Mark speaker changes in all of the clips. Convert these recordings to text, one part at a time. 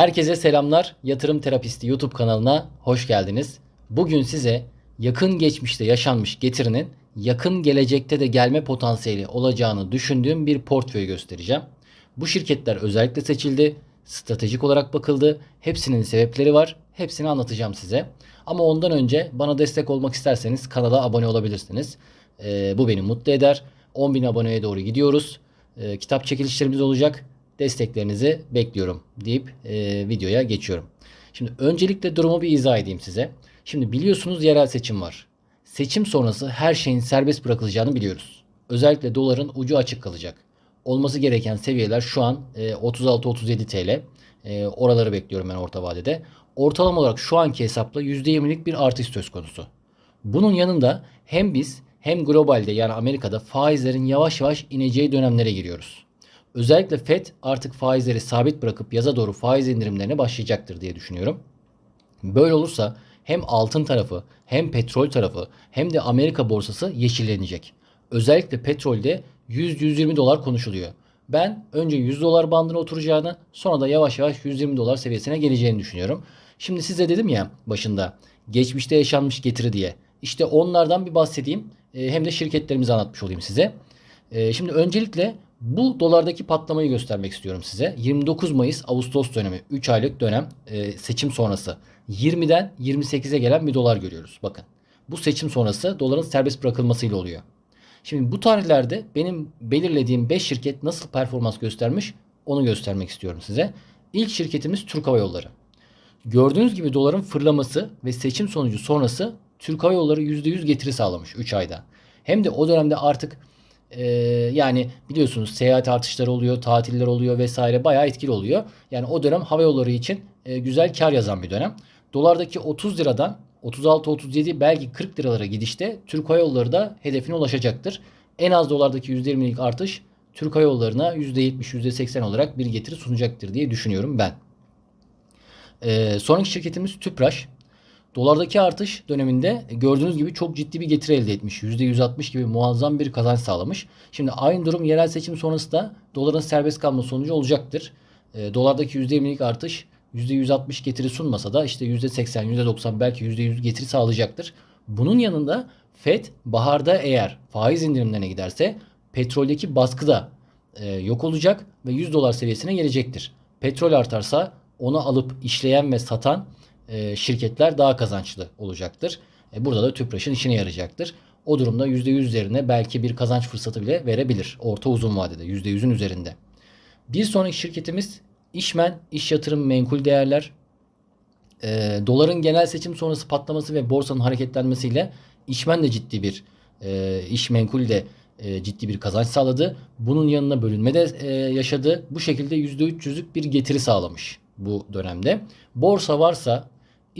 Speaker 1: Herkese selamlar. Yatırım Terapisti YouTube kanalına hoş geldiniz. Bugün size yakın geçmişte yaşanmış getirinin yakın gelecekte de gelme potansiyeli olacağını düşündüğüm bir portföy göstereceğim. Bu şirketler özellikle seçildi. Stratejik olarak bakıldı. Hepsinin sebepleri var. Hepsini anlatacağım size. Ama ondan önce bana destek olmak isterseniz kanala abone olabilirsiniz. Ee, bu beni mutlu eder. 10.000 aboneye doğru gidiyoruz. Ee, kitap çekilişlerimiz olacak. Desteklerinizi bekliyorum deyip e, videoya geçiyorum. Şimdi öncelikle durumu bir izah edeyim size. Şimdi biliyorsunuz yerel seçim var. Seçim sonrası her şeyin serbest bırakılacağını biliyoruz. Özellikle doların ucu açık kalacak. Olması gereken seviyeler şu an e, 36-37 TL. E, oraları bekliyorum ben orta vadede. Ortalama olarak şu anki hesapla %20'lik bir artış söz konusu. Bunun yanında hem biz hem globalde yani Amerika'da faizlerin yavaş yavaş ineceği dönemlere giriyoruz. Özellikle FED artık faizleri sabit bırakıp yaza doğru faiz indirimlerine başlayacaktır diye düşünüyorum. Böyle olursa hem altın tarafı hem petrol tarafı hem de Amerika borsası yeşillenecek. Özellikle petrolde 100-120 dolar konuşuluyor. Ben önce 100 dolar bandına oturacağını sonra da yavaş yavaş 120 dolar seviyesine geleceğini düşünüyorum. Şimdi size dedim ya başında geçmişte yaşanmış getiri diye. İşte onlardan bir bahsedeyim. E, hem de şirketlerimizi anlatmış olayım size. E, şimdi öncelikle bu dolardaki patlamayı göstermek istiyorum size. 29 Mayıs Ağustos dönemi 3 aylık dönem e, seçim sonrası 20'den 28'e gelen bir dolar görüyoruz. Bakın bu seçim sonrası doların serbest bırakılmasıyla oluyor. Şimdi bu tarihlerde benim belirlediğim 5 şirket nasıl performans göstermiş onu göstermek istiyorum size. İlk şirketimiz Türk Hava Yolları. Gördüğünüz gibi doların fırlaması ve seçim sonucu sonrası Türk Hava Yolları %100 getiri sağlamış 3 ayda. Hem de o dönemde artık e, yani biliyorsunuz seyahat artışları oluyor, tatiller oluyor vesaire bayağı etkili oluyor. Yani o dönem hava yolları için e, güzel kar yazan bir dönem. Dolardaki 30 liradan 36-37 belki 40 liralara gidişte Türk Hava Yolları da hedefine ulaşacaktır. En az dolardaki %20'lik artış Türk Hava Yolları'na %70-%80 olarak bir getiri sunacaktır diye düşünüyorum ben. Ee, sonraki şirketimiz Tüpraş. Dolardaki artış döneminde gördüğünüz gibi çok ciddi bir getiri elde etmiş. %160 gibi muazzam bir kazanç sağlamış. Şimdi aynı durum yerel seçim sonrası da doların serbest kalma sonucu olacaktır. E, dolardaki %20'lik artış %160 getiri sunmasa da işte %80, %90 belki %100 getiri sağlayacaktır. Bunun yanında FED baharda eğer faiz indirimlerine giderse petroldeki baskı da e, yok olacak ve 100 dolar seviyesine gelecektir. Petrol artarsa onu alıp işleyen ve satan e, şirketler daha kazançlı olacaktır. E, burada da TÜPRAŞ'ın işine yarayacaktır. O durumda %100 üzerine belki bir kazanç fırsatı bile verebilir. Orta uzun vadede %100'ün üzerinde. Bir sonraki şirketimiz İşmen, İş Yatırım Menkul Değerler. E, doların genel seçim sonrası patlaması ve borsanın hareketlenmesiyle İşmen de ciddi bir e, iş menkul de e, ciddi bir kazanç sağladı. Bunun yanına bölünme de e, yaşadı. Bu şekilde %300'lük bir getiri sağlamış bu dönemde. Borsa varsa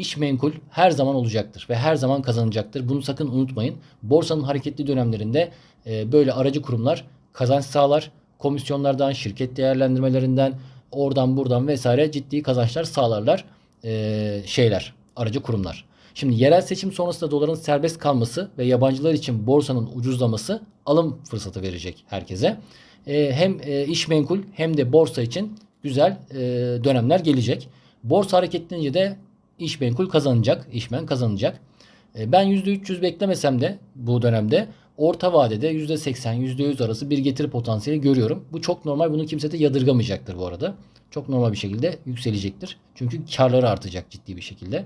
Speaker 1: iş menkul her zaman olacaktır ve her zaman kazanacaktır. Bunu sakın unutmayın. Borsanın hareketli dönemlerinde e, böyle aracı kurumlar kazanç sağlar. Komisyonlardan, şirket değerlendirmelerinden, oradan buradan vesaire ciddi kazançlar sağlarlar e, şeyler, aracı kurumlar. Şimdi yerel seçim sonrasında doların serbest kalması ve yabancılar için borsanın ucuzlaması alım fırsatı verecek herkese. E, hem e, iş menkul hem de borsa için güzel e, dönemler gelecek. Borsa hareketlenince de iş menkul kazanacak, işmen kazanacak. E, ben %300 beklemesem de bu dönemde orta vadede %80, %100 arası bir getiri potansiyeli görüyorum. Bu çok normal. Bunu kimse de yadırgamayacaktır bu arada. Çok normal bir şekilde yükselecektir. Çünkü karları artacak ciddi bir şekilde.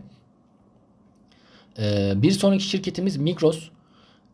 Speaker 1: E, bir sonraki şirketimiz Migros.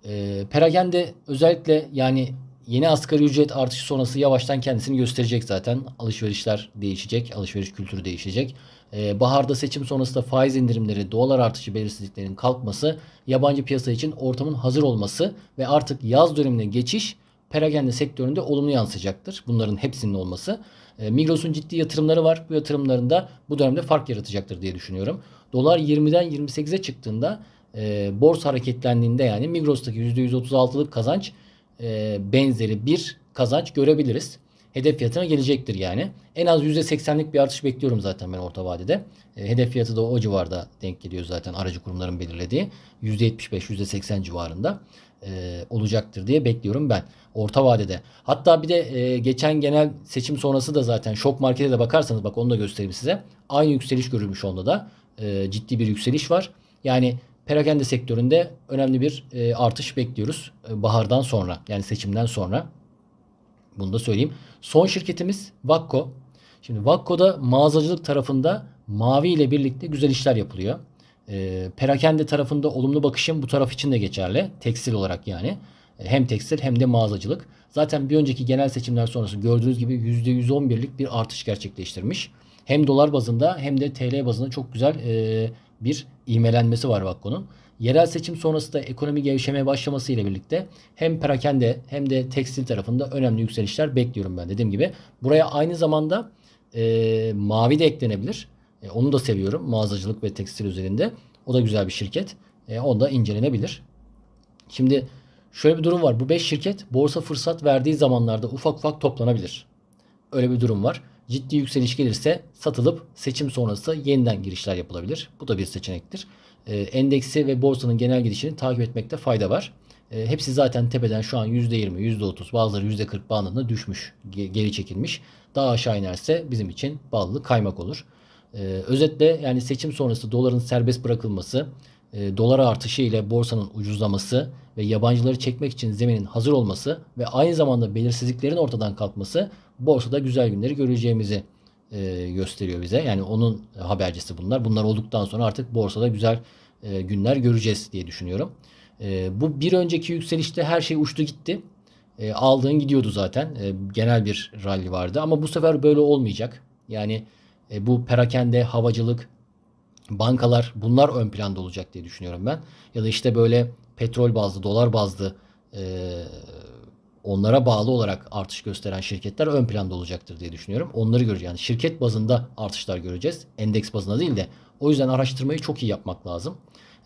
Speaker 1: E, Peragende özellikle yani yeni asgari ücret artışı sonrası yavaştan kendisini gösterecek zaten. Alışverişler değişecek, alışveriş kültürü değişecek. Ee, baharda seçim sonrası da faiz indirimleri, dolar artışı belirsizliklerin kalkması, yabancı piyasa için ortamın hazır olması ve artık yaz dönemine geçiş perakende sektöründe olumlu yansıyacaktır. Bunların hepsinin olması. Ee, Migros'un ciddi yatırımları var. Bu yatırımlarında bu dönemde fark yaratacaktır diye düşünüyorum. Dolar 20'den 28'e çıktığında e, borsa hareketlendiğinde yani Migros'taki %136'lık kazanç e, benzeri bir kazanç görebiliriz. Hedef fiyatına gelecektir yani. En az %80'lik bir artış bekliyorum zaten ben orta vadede. E, hedef fiyatı da o civarda denk geliyor zaten aracı kurumların belirlediği. %75, %80 civarında. e, olacaktır diye bekliyorum ben orta vadede. Hatta bir de e, geçen genel seçim sonrası da zaten şok markete de bakarsanız bak onu da göstereyim size. Aynı yükseliş görülmüş onda da. E, ciddi bir yükseliş var. Yani perakende sektöründe önemli bir e, artış bekliyoruz e, bahardan sonra yani seçimden sonra. Bunu da söyleyeyim. Son şirketimiz Vakko. Şimdi Vakko'da mağazacılık tarafında mavi ile birlikte güzel işler yapılıyor. E, perakende tarafında olumlu bakışım bu taraf için de geçerli. Tekstil olarak yani. E, Hem tekstil hem de mağazacılık. Zaten bir önceki genel seçimler sonrası gördüğünüz gibi %111'lik bir artış gerçekleştirmiş. Hem dolar bazında hem de TL bazında çok güzel e, bir ivmelenmesi var Vakko'nun. Yerel seçim sonrası da ekonomi gevşemeye başlaması ile birlikte hem perakende hem de tekstil tarafında önemli yükselişler bekliyorum ben dediğim gibi. Buraya aynı zamanda e, mavi de eklenebilir. E, onu da seviyorum mağazacılık ve tekstil üzerinde. O da güzel bir şirket. E, o da incelenebilir. Şimdi şöyle bir durum var. Bu 5 şirket borsa fırsat verdiği zamanlarda ufak ufak toplanabilir. Öyle bir durum var. Ciddi yükseliş gelirse satılıp seçim sonrası yeniden girişler yapılabilir. Bu da bir seçenektir. E, endeksi ve borsanın genel gidişini takip etmekte fayda var. E, hepsi zaten tepeden şu an %20, %30 bazıları %40 bandında düşmüş, ge- geri çekilmiş. Daha aşağı inerse bizim için bağlılık kaymak olur. E, özetle yani seçim sonrası doların serbest bırakılması, e, dolar artışı ile borsanın ucuzlaması ve yabancıları çekmek için zeminin hazır olması ve aynı zamanda belirsizliklerin ortadan kalkması borsada güzel günleri göreceğimizi e, gösteriyor bize. Yani onun habercisi bunlar. Bunlar olduktan sonra artık borsada güzel e, günler göreceğiz diye düşünüyorum. E, bu bir önceki yükselişte her şey uçtu gitti. E, aldığın gidiyordu zaten. E, genel bir rally vardı ama bu sefer böyle olmayacak. Yani e, bu perakende, havacılık, bankalar bunlar ön planda olacak diye düşünüyorum ben. Ya da işte böyle petrol bazlı, dolar bazlı e, onlara bağlı olarak artış gösteren şirketler ön planda olacaktır diye düşünüyorum. Onları göreceğiz. Yani şirket bazında artışlar göreceğiz. Endeks bazında değil de. O yüzden araştırmayı çok iyi yapmak lazım.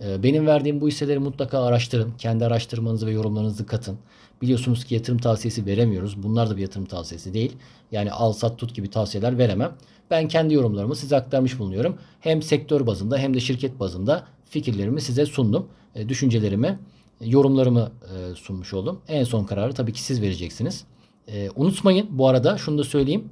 Speaker 1: E, benim verdiğim bu hisseleri mutlaka araştırın. Kendi araştırmanızı ve yorumlarınızı katın. Biliyorsunuz ki yatırım tavsiyesi veremiyoruz. Bunlar da bir yatırım tavsiyesi değil. Yani al sat tut gibi tavsiyeler veremem. Ben kendi yorumlarımı size aktarmış bulunuyorum. Hem sektör bazında hem de şirket bazında fikirlerimi size sundum. E, düşüncelerimi, yorumlarımı e, sunmuş oldum. En son kararı tabii ki siz vereceksiniz. E, unutmayın bu arada şunu da söyleyeyim.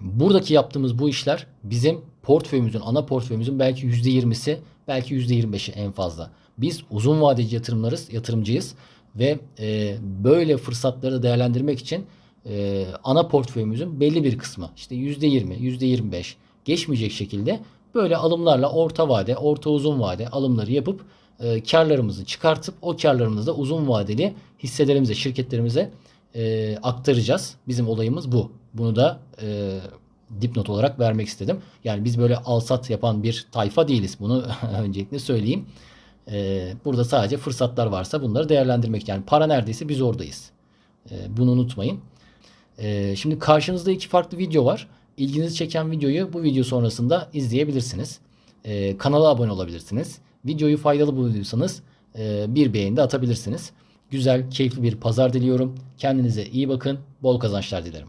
Speaker 1: Buradaki yaptığımız bu işler bizim portföyümüzün, ana portföyümüzün belki %20'si, belki %25'i en fazla. Biz uzun vadeci yatırımlarız, yatırımcıyız ve e, böyle fırsatları değerlendirmek için e, ana portföyümüzün belli bir kısmı işte %20, %25 geçmeyecek şekilde böyle alımlarla orta vade, orta uzun vade alımları yapıp e, karlarımızı çıkartıp o karlarımızı da uzun vadeli hisselerimize, şirketlerimize e, aktaracağız. Bizim olayımız bu. Bunu da e, dipnot olarak vermek istedim. Yani biz böyle alsat yapan bir tayfa değiliz. Bunu öncelikle söyleyeyim. E, burada sadece fırsatlar varsa bunları değerlendirmek. Yani para neredeyse biz oradayız. E, bunu unutmayın. E, şimdi karşınızda iki farklı video var. İlginizi çeken videoyu bu video sonrasında izleyebilirsiniz. E, kanala abone olabilirsiniz. Videoyu faydalı bulduysanız e, bir beğeni de atabilirsiniz. Güzel, keyifli bir pazar diliyorum. Kendinize iyi bakın. Bol kazançlar dilerim.